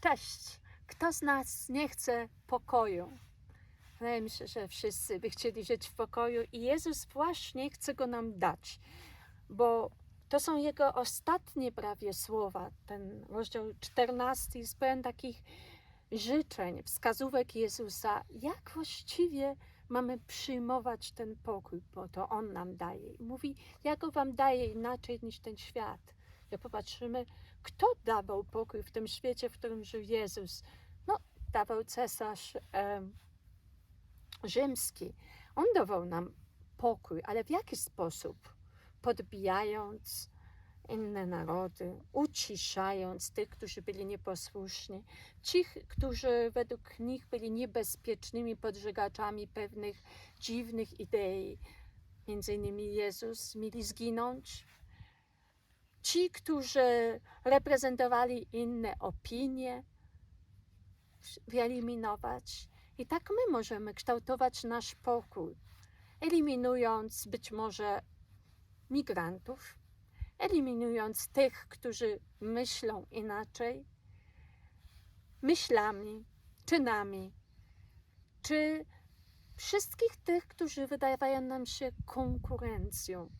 Cześć! Kto z nas nie chce pokoju? Wydaje mi się, że wszyscy by chcieli żyć w pokoju i Jezus właśnie chce go nam dać, bo to są Jego ostatnie prawie słowa. Ten rozdział 14 jest pełen takich życzeń, wskazówek Jezusa, jak właściwie mamy przyjmować ten pokój, bo to On nam daje. I mówi, ja go wam daję inaczej niż ten świat. Jak popatrzymy, kto dawał pokój w tym świecie, w którym żył Jezus? No, dawał cesarz em, rzymski. On dawał nam pokój, ale w jaki sposób? Podbijając inne narody, uciszając tych, którzy byli nieposłuszni, tych, którzy według nich byli niebezpiecznymi podżegaczami pewnych dziwnych idei. Między innymi Jezus mieli zginąć. Ci, którzy reprezentowali inne opinie, wyeliminować. I tak my możemy kształtować nasz pokój, eliminując być może migrantów, eliminując tych, którzy myślą inaczej, myślami, czynami, czy wszystkich tych, którzy wydawają nam się konkurencją.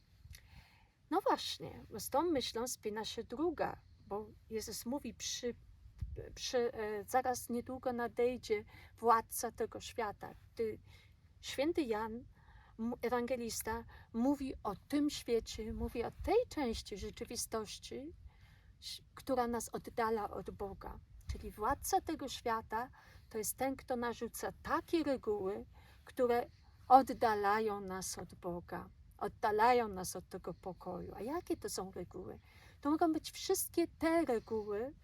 No właśnie, z tą myślą spina się druga, bo Jezus mówi, przy, przy, e, zaraz niedługo nadejdzie władca tego świata. Ty, święty Jan, ewangelista, mówi o tym świecie, mówi o tej części rzeczywistości, która nas oddala od Boga. Czyli władca tego świata to jest ten, kto narzuca takie reguły, które oddalają nas od Boga, oddalają nas od tego pokoju. A jakie to są reguły? To mogą być wszystkie te reguły,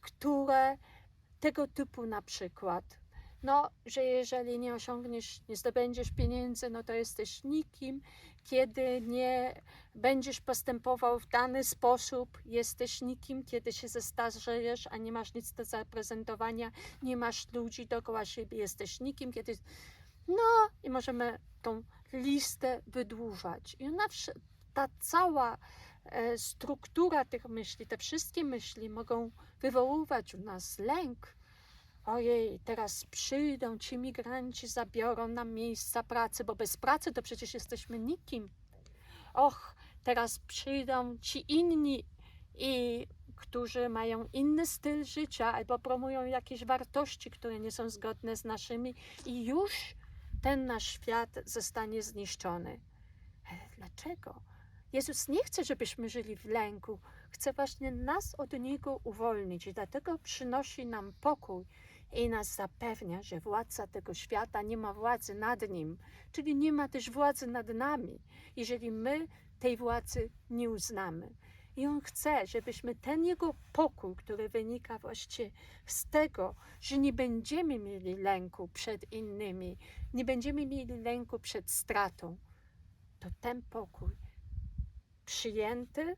które tego typu na przykład, no, że jeżeli nie osiągniesz, nie zdobędziesz pieniędzy, no to jesteś nikim. Kiedy nie będziesz postępował w dany sposób, jesteś nikim. Kiedy się zestarzejesz, a nie masz nic do zaprezentowania, nie masz ludzi dookoła siebie, jesteś nikim. Kiedy... No i możemy tą listę wydłużać. I ona, ta cała e, struktura tych myśli, te wszystkie myśli mogą wywoływać u nas lęk. Ojej, teraz przyjdą ci migranci, zabiorą nam miejsca pracy, bo bez pracy to przecież jesteśmy nikim. Och, teraz przyjdą ci inni, i którzy mają inny styl życia albo promują jakieś wartości, które nie są zgodne z naszymi, i już ten nasz świat zostanie zniszczony. Ale dlaczego? Jezus nie chce, żebyśmy żyli w lęku. Chce właśnie nas od niego uwolnić i dlatego przynosi nam pokój i nas zapewnia, że władca tego świata nie ma władzy nad nim, czyli nie ma też władzy nad nami, jeżeli my tej władzy nie uznamy. I On chce, żebyśmy ten Jego pokój, który wynika właśnie z tego, że nie będziemy mieli lęku przed innymi, nie będziemy mieli lęku przed stratą, to ten pokój przyjęty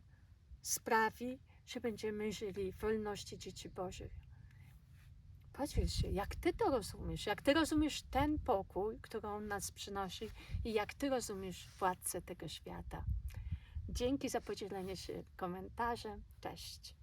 sprawi, że będziemy żyli w wolności dzieci Bożych. Podziel się, jak Ty to rozumiesz, jak Ty rozumiesz ten pokój, który On nas przynosi i jak Ty rozumiesz władcę tego świata. Dzięki za podzielenie się komentarzem. Cześć.